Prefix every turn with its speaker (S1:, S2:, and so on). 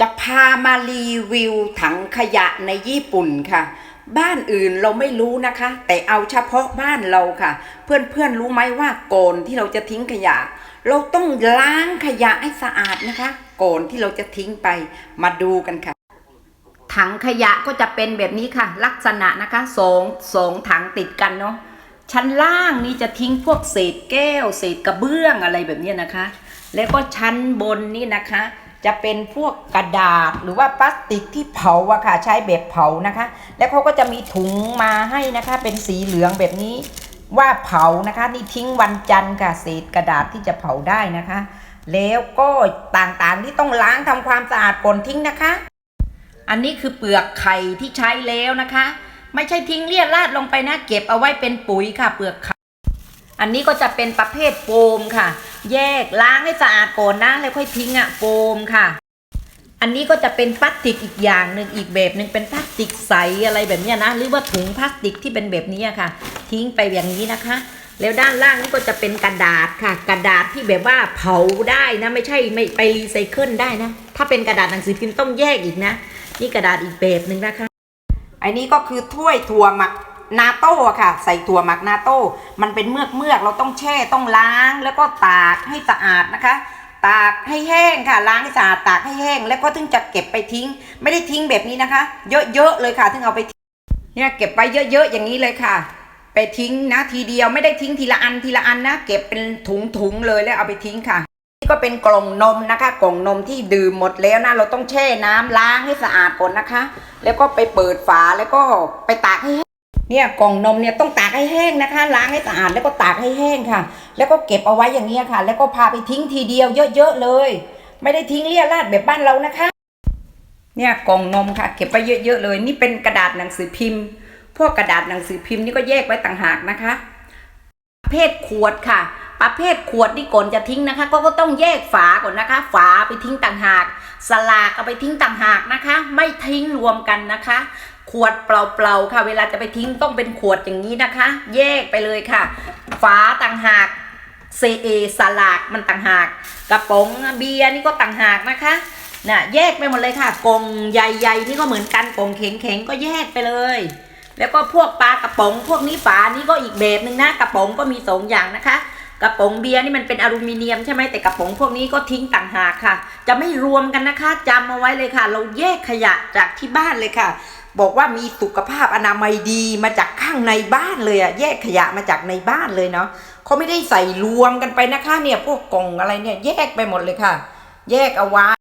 S1: จะพามารีวิวถังขยะในญี่ปุ่นค่ะ บ้านอื่นเราไม่รู้นะคะ แต่เอาเฉพาะบ้านเราค่ะ เพื่อนๆรู้ไหมว่าก่อนที่เราจะทิ้งขยะ เราต้องล้างขยะให้สะอาดนะคะก่อนที่เราจะทิ้งไปมาดูกันค่ะ ถังขยะก็จะเป็นแบบนี้ค่ะ ลักษณะนะคะสองสองถังติดกันเนาะชั้นล่างนี่จะทิ้งพวกเศษแก้ว เศษกระเบื้องอะไรแบบนี้นะคะ แล้วก็ชั้นบนนี่นะคะ จะเป็นพวกกระดาษหรือว่าพลาสติกที่เผาอะค่ะใช้แบบเผานะคะ แล้วเขาก็จะมีถุงมาให้นะคะ เป็นสีเหลืองแบบนี้ว่าเผานะคะ นี่ทิ้งวันจันทร์ค่ะเศษกระดาษที่จะเผาได้นะคะ แล้วก็ต่างๆที่ต้องล้างทำความสะอาดก่อนทิ้งนะคะ อันนี้คือเปลือกไข่ที่ใช้แล้วนะคะ ไม่ใช่ทิ้งเลี่ยราดลงไปนะ เก็บเอาไว้เป็นปุ๋ยค่ะเปลือกไข่ อันนี้ก็จะเป็นประเภทโฟมค่ะ แยกล้างให้สะอาดก่อนนะแล้วค่อยทิ้งอะโฟมค่ะ อันนี้ก็จะเป็นพลาสติกอีกอย่างหนึ่งอีกแบบหนึ่งเป็นพลาสติกใสอะไรแบบนี้นะหรือว่าถุงพลาสติกที่เป็นแบบนี้ค่ะ ทิ้งไปอย่างนี้นะคะ แล้วด้านล่างนี่ก็จะเป็นกระดาษค่ะ กระดาษที่แบบว่าเผาได้นะไม่ใช่ไม่ไปรีไซเคิลได้นะถ้าเป็นกระดาษหนังสือพิมพ์ต้องแยกอีกนะ นี่กระดาษอีกแบบหนึ่งนะคะอันนี้ก็คือถ้วยถั่วหมัก นาโต้ค่ะ ใส่ถั่วหมักนาโต้ มันเป็นเมือกเมือกเราต้องแช่ต้องล้าง แล้วก็ตากให้สะอาดนะคะ ตากให้แห้งค่ะ ล้างให้สะอาดตากให้แห้ง แล้วก็ถึงจะเก็บไปทิ้ง ไม่ได้ทิ้งแบบนี้นะคะ เยอะๆเลยค่ะถึงเอาไปเนี่ยเก็บไปเยอะๆอย่างนี้เลยค่ะ ไปทิ้งนะทีเดียวไม่ได้ทิ้งทีละอันทีละอันนะ เก็บเป็นถุงๆเลยแล้วเอาไปทิ้งค่ะนี่ก็เป็นกล่องนมนะคะ กล่องนมที่ดื่มหมดแล้วนะเราต้องแช่น้ำล้างให้สะอาดก่อนนะคะ แล้วก็ไปเปิดฝาแล้วก็ไปตากให้ เนี่ยกล่องนมเนี่ยต้องตากให้แห้งนะคะ ล้างให้สะอาดแล้วก็ตากให้แห้งค่ะ แล้วก็เก็บเอาไว้อย่างนี้ยค่ะ แล้วก็พาไปทิ้งทีเดียวเยอะๆเลย ไม่ได้ทิ้งเลี่ยราดแบบบ้านเรานะคะ เนี่ยกล่องนมค่ะ เก็บไว้เยอะๆเลย นี่เป็นกระดาษหนังสือพิมพ์ พวกกระดาษหนังสือพิมพ์นี่ก็แยกไว้ต่างหากนะคะ ประเภทขวดค่ะ ประเภทขวดนี่ก่อนจะทิ้งนะคะ ก็ก็ต้องแยกฝาก่อนนะคะ ฝาไปทิ้งต่างหาก สลากเอาไปทิ้งต่างหากนะคะ ไม่ทิ้งรวมกันนะคะ ขวดเปล่าๆค่ะ เวลาจะไปทิ้งต้องเป็นขวดอย่างนี้นะคะ แยกไปเลยค่ะ ฝาต่างหากเซเอสลากมันต่างหาก กระป๋องเบียร์นี่ก็ต่างหากนะคะน่ะแยกไปหมดเลยค่ะกงใหญ่ๆนี่ก็เหมือนกันกงแข็งๆก็แยกไปเลย แล้วก็พวกปลากระป๋องพวกนี้ฝานี่ก็อีกแบบหนึ่งนะกระป๋องก็มีสองอย่างนะคะกระป๋องเบียร์นี่มันเป็นอลูมิเนียมใช่ไหมแต่กระป๋องพวกนี้ก็ทิ้งต่างหากค่ะ จะไม่รวมกันนะคะจำเอาไว้เลยค่ะ เราแยกขยะจากที่บ้านเลยค่ะ บอกว่ามีสุขภาพอนามัยดีมาจากข้างในบ้านเลยอะแยกขยะมาจากในบ้านเลยเนาะเขาไม่ได้ใส่รวมกันไปนะคะเนี่ยพวกกล่องอะไรเนี่ยแยกไปหมดเลยค่ะ แยกเอาไว้